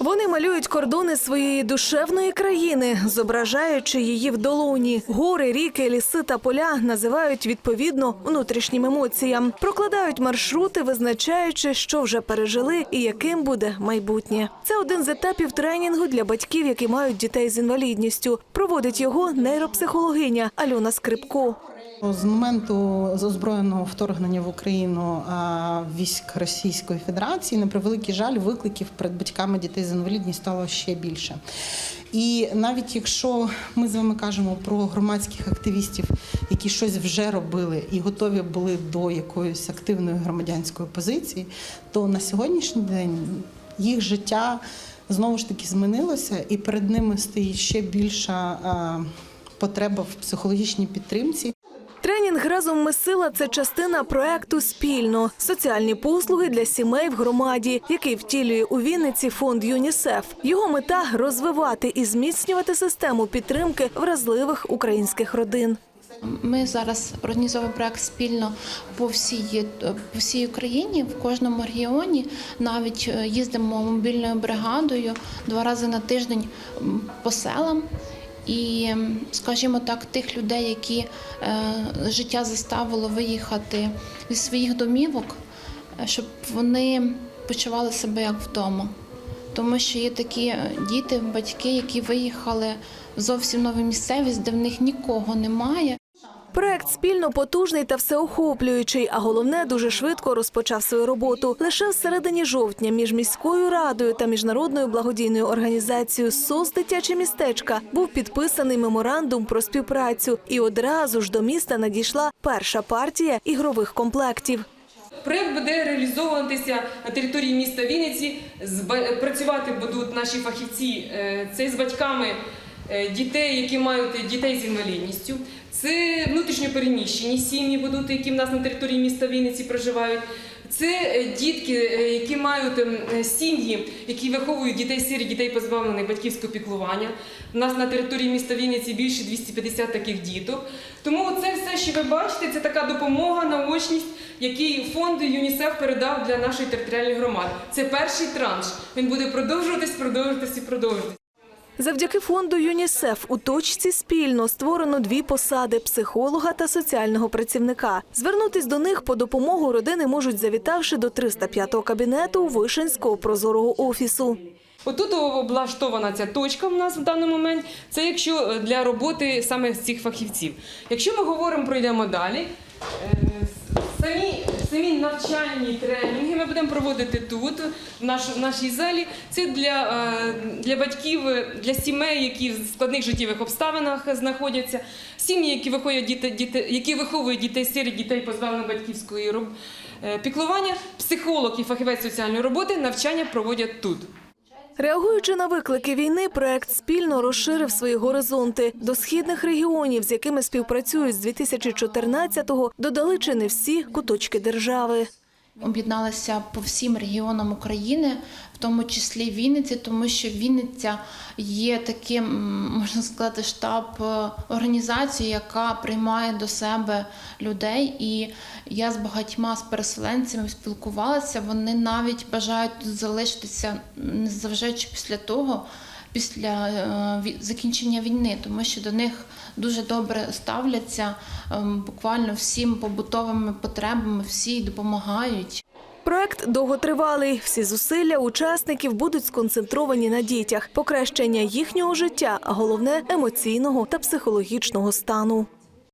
Вони малюють кордони своєї душевної країни, зображаючи її в долоні. Гори, ріки, ліси та поля називають відповідно внутрішнім емоціям. Прокладають маршрути, визначаючи, що вже пережили і яким буде майбутнє. Це один з етапів тренінгу для батьків, які мають дітей з інвалідністю. Проводить його нейропсихологиня Альона Скрипко. З моменту озброєного вторгнення в Україну військ Російської Федерації, на превеликий жаль, викликів перед батьками дітей з інвалідністю стало ще більше. І навіть якщо ми з вами кажемо про громадських активістів, які щось вже робили і готові були до якоїсь активної громадянської позиції, то на сьогоднішній день їх життя знову ж таки змінилося, і перед ними стоїть ще більша потреба в психологічній підтримці. Тренінг разом ми сила це частина проекту спільно соціальні послуги для сімей в громаді, який втілює у Вінниці фонд ЮНІСЕФ. Його мета розвивати і зміцнювати систему підтримки вразливих українських родин. Ми зараз організовуємо проект спільно по всій по всій Україні, в кожному регіоні. Навіть е, їздимо мобільною бригадою два рази на тиждень по селам. І, скажімо так, тих людей, які е, життя заставило виїхати зі своїх домівок, е, щоб вони почували себе як вдома. Тому що є такі е, діти, батьки, які виїхали в зовсім нову місцевість, де в них нікого немає. Проект спільно потужний та всеохоплюючий, а головне дуже швидко розпочав свою роботу. Лише в середині жовтня між міською радою та міжнародною благодійною організацією СОС дитяче містечка був підписаний меморандум про співпрацю, і одразу ж до міста надійшла перша партія ігрових комплектів. Проєкт буде реалізовуватися на території міста Вінниці. Працювати будуть наші фахівці. е, Це з батьками дітей, які мають дітей з інвалідністю. Це внутрішньопереміщені сім'ї будуть, які в нас на території міста Вінниці проживають. Це е, дітки, е, які мають ем, е, сім'ї, які виховують дітей сирі, дітей позбавлених батьківського піклування. У нас на території міста Вінниці більше 250 таких діток. Тому це все, що ви бачите, це така допомога, наочність, який фонд ЮНІСЕФ передав для нашої територіальної громади. Це перший транш. Він буде продовжуватись, продовжуватись і продовжуватись. Завдяки фонду ЮНІСЕФ у точці спільно створено дві посади психолога та соціального працівника. Звернутись до них по допомогу родини можуть завітавши до 305-го кабінету Вишенського прозорого офісу. Отут облаштована ця точка в нас в даний момент. Це якщо е, для роботи саме цих фахівців. Якщо ми говоримо, пройдемо далі. е, Самі, самі навчальні тренінги ми будемо проводити тут, в, наш, в нашій залі. Це для, е, для батьків, для сімей, які в складних життєвих обставинах знаходяться, сім'ї, які виходять діти, діти, які виховують дітей сирі, дітей позбавлених батьківської е, піклування, психолог і фахівець соціальної роботи навчання проводять тут. Реагуючи на виклики війни, проект спільно розширив свої горизонти. До східних регіонів, з якими співпрацюють з 2014-го, додали чи не всі куточки держави. Об'єдналися по всім регіонам України, в тому числі Вінниці, тому що Вінниця є таким, можна сказати, штаб е, організації, яка приймає до себе людей. І я з багатьма з переселенцями спілкувалася. Вони навіть бажають тут залишитися, незважаючи після того, після е, закінчення війни, тому що до них дуже добре ставляться ем, буквально всім побутовими потребами, всі допомагають. Проект довготривалий. Всі зусилля учасників будуть сконцентровані на дітях, покращення їхнього життя, а головне емоційного та психологічного стану.